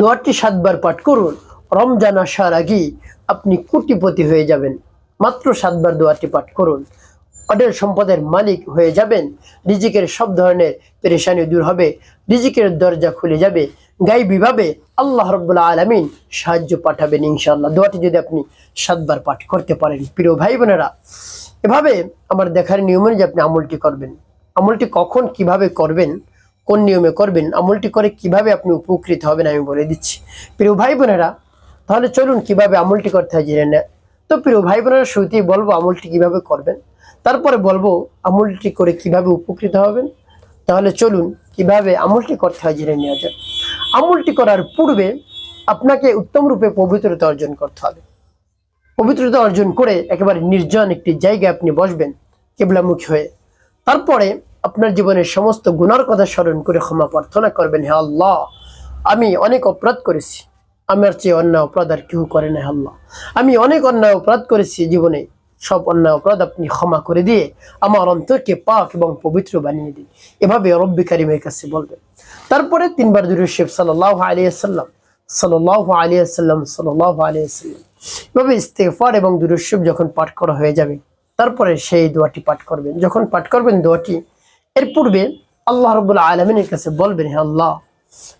দোয়াটি সাতবার পাঠ করুন। রমজান আসার আগেই আপনি কোটিপতি হয়ে যাবেন। মাত্র সাতবার দোয়াটি পাঠ করুন। অডেল সম্পদের মালিক হয়ে যাবেন। রিজিকের সব ধরনের পেরেশানি দূর হবে। রিজিকের দরজা খুলে যাবে। গাইবীভাবে আল্লাহ রব্বুল্লা আলমিন সাহায্য পাঠাবেন ইনশাআল্লাহ। দোয়াটি যদি আপনি সাতবার পাঠ করতে পারেন, প্রিয় ভাই বোনেরা, এভাবে আমার দেখার নিয়ম অনুযায়ী আপনি আমলটি করবেন। আমলটি কখন কীভাবে করবেন কোন নিয়মে করবেন, আমলটি করে কীভাবে আপনি উপকৃত হবেন আমি বলে দিচ্ছি। প্রিয় ভাই বোনেরা তাহলে চলুন কীভাবে আমলটি করতে হয় জেনে নেয়। তো প্রিয় ভাই বোনেরা শুরুতেই বলব আমলটি কীভাবে করবেন, তারপরে বলব আমলটি করে কীভাবে উপকৃত হবেন। তাহলে চলুন কীভাবে আমলটি করতে হয় জেনে নেওয়া যাক। আমলটি করার পূর্বে আপনাকে উত্তম রূপে পবিত্রতা অর্জন করতে হবে। পবিত্রতা অর্জন করে একেবারে নির্জন একটি জায়গায় আপনি বসবেন, কেবলামুখী হয়ে। তারপরে আপনার জীবনের সমস্ত গুনার কথা স্মরণ করে ক্ষমা প্রার্থনা করবেন, হে আল্লাহ। আমি অনেক অপরাধ করেছি। আমার চেয়ে অন্যায় অপরাধ আর কেউ করে না আল্লাহ। আমি অনেক অন্যায় অপরাধ করেছি জীবনে। সব অন্যায় অপরাধ আপনি ক্ষমা করে দিয়ে আমার অন্তরকে পাক এবং পবিত্র বানিয়ে দিন। এভাবে রব্বি কারিমের কাছে বলবেন। তারপরে তিনবার দুরুশেফ সাল্লাহ আলিয়াল্লাম সাল্লাহ আলিয়াল্লাম সাল্লাহ আলিয়াল্লাম এভাবে ইস্তেফার এবং দুরুশেফ যখন পাঠ করা হয়ে যাবে, তারপরে সেই দোয়াটি পাঠ করবেন। যখন পাঠ করবেন দোয়াটি এর পূর্বে আল্লাহ রবুল্লা আলমিনের কাছে বলবেন, হে আল্লাহ,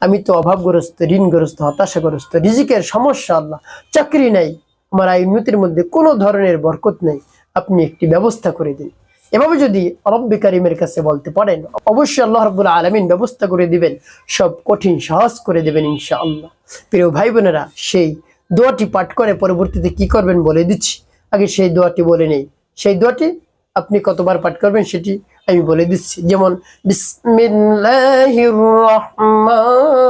আমি তো অভাবগ্রস্ত, ঋণগ্রস্ত, হতাশাগ্রস্ত, রিজিকের সমস্যা, আল্লাহ, চাকরি নাই, আমার আয় উন্নতির মধ্যে কোনো ধরনের বরকত নেই, আপনি একটি ব্যবস্থা করে দিন। এভাবে যদি রব্বি কারিমের কাছে বলতে পারেন, অবশ্যই আল্লাহ রব্বুল আলমিন ব্যবস্থা করে দিবেন, সব কঠিন সহজ করে দেবেন ইনশা আল্লাহ প্রিয় ভাই বোনেরা, সেই দোয়াটি পাঠ করে পরবর্তীতে কি করবেন বলে দিচ্ছি। আগে সেই দোয়াটি বলে নেই। সেই দোয়াটি আপনি কতবার পাঠ করবেন সেটি আমি বলে দিচ্ছি যেমন বিসমিল্লাহির রহমানির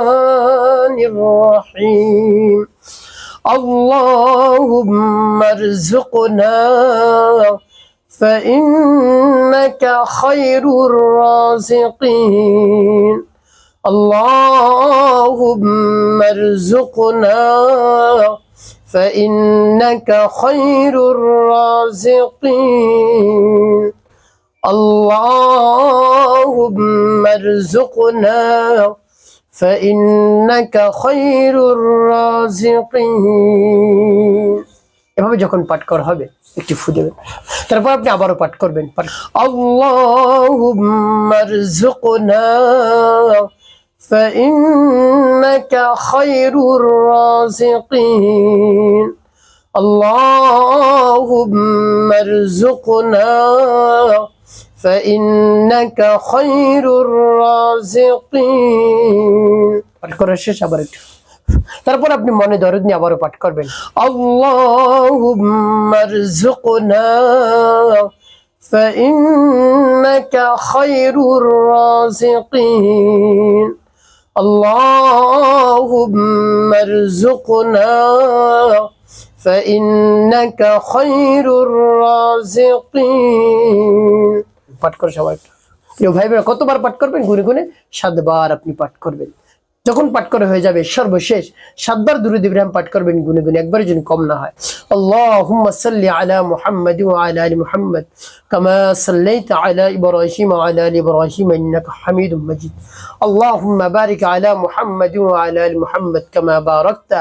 রহিম اللهم ارزقنا فإنك خير الرازقين اللهم ارزقنا فإنك خير الرازقين اللهم ارزقنا فإنك خير الرازقين এভাবে যখন পাঠ করা হবে একটি ফু দেবেন তারপর আপনি আবারও পাঠ করবেন পাঠ আল্লাহুম্মা রযুকনা فإنك خير الرازقين اللهم ارزقنا فإنك خير الرازقين পাঠ করার শেষ আবার একটু তারপর আপনি মনে দরদ নিয়ে আবারও পাঠ করবেন আল্লাহুম্মা রযুকনা فإنك خير الرازقين اللهم ارزقنا فإنك خير الرازقين পাঠ করে সবাই প্রিয় ভাই বোনেরা কতবার পাঠ করবেন গুনে গুনে সাতবার আপনি পাঠ করবেন যখন পাঠ করা হয়ে যাবে, সর্বশেষ সাতবার দুরুদ ইব্রাহিম পাঠ করবেন গুনে গুনে একবার যেন কম না হয়। আল্লাহুম্মা সাল্লি আলা মুহাম্মাদ ওয়া আলা আলি মুহাম্মাদ, কামা সাল্লাইতা আলা ইব্রাহিম ওয়া আলা আলি ইব্রাহিম, ইন্নাকা হামিদুম মাজিদ। আল্লাহুম্মা বারিক আলা মুহাম্মাদ ওয়া আলা আলি মুহাম্মাদ, কামা বারাকতা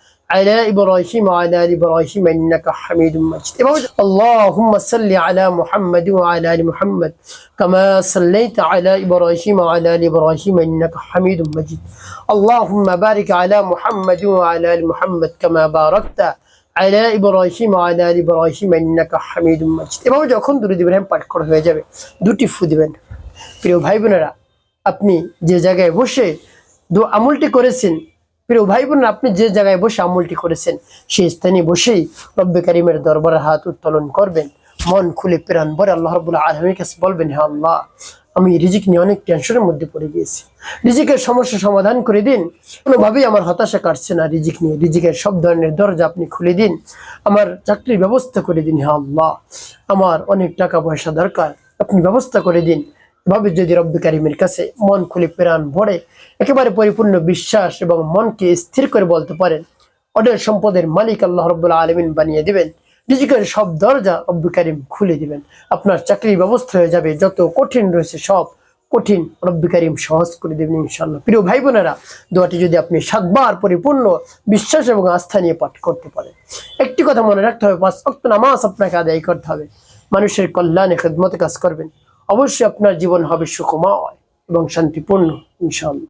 على إبراهيم وعلى آل إبراهيم إنك حميد مجيد اللهم صل على محمد وعلى آل محمد كما صليت على إبراهيم وعلى آل إبراهيم إنك حميد مجيد اللهم بارك على محمد وعلى آل محمد كما باركت على إبراهيم وعلى آل إبراهيم إنك حميد مجيد এভাবে যখন দুরুদ ইব্রাহিম পাঠ করা হয়ে যাবে দুটি ফু দিবেন প্রিয় ভাই বোনেরা আপনি যে জায়গায় বসে দু আমলটি করেছেন প্রিয় ভাই বোন আপনি যে জায়গায় বসে আমলটি করেছেন, সেই স্থানে বসেই রব্বে কারিমের দরবারে হাত উত্তোলন করবেন। মন খুলে প্রাণ ভরে আল্লাহ রবুল্লাহ আলমীর কাছে বলবেন হ্যাঁ আল্লাহ, আমি রিজিক নিয়ে অনেক টেনশনের মধ্যে পড়ে গিয়েছি। রিজিকের সমস্যা সমাধান করে দিন। কোনোভাবেই আমার হতাশা কাটছে না। রিজিক নিয়ে, রিজিকের সব ধরনের দরজা আপনি খুলে দিন। আমার চাকরির ব্যবস্থা করে দিন হ্যাঁ আল্লাহ। আমার অনেক টাকা পয়সা দরকার। আপনি ব্যবস্থা করে দিন। ভাবে যদি রব্বি কাছে মন খুলে প্রাণ ভরে, একেবারে পরিপূর্ণ বিশ্বাস এবং মনকে স্থির করে বলতে পারেন অডেল সম্পদের মালিক আল্লাহ রব্বুল আলমিন বানিয়ে দিবেন রিজিকের সব দরজা রব্বি কারিম খুলে দিবেন, আপনার চাকরির ব্যবস্থা হয়ে যাবে, যত কঠিন রয়েছে সব কঠিন রব্বি কারিম সহজ করে দেবেন ইনশাল্লাহ প্রিয় ভাই বোনেরা দোয়াটি যদি আপনি সাতবার পরিপূর্ণ বিশ্বাস এবং আস্থা নিয়ে পাঠ করতে পারেন। একটি কথা মনে রাখতে হবে, পাঁচ অক্ট নামাজ আপনাকে আদায় করতে হবে। মানুষের কল্যাণে খেদমতে কাজ করবেন। অবশ্যই আপনার জীবন হবে সুখময় এবং শান্তিপূর্ণ ইনশাল্লাহ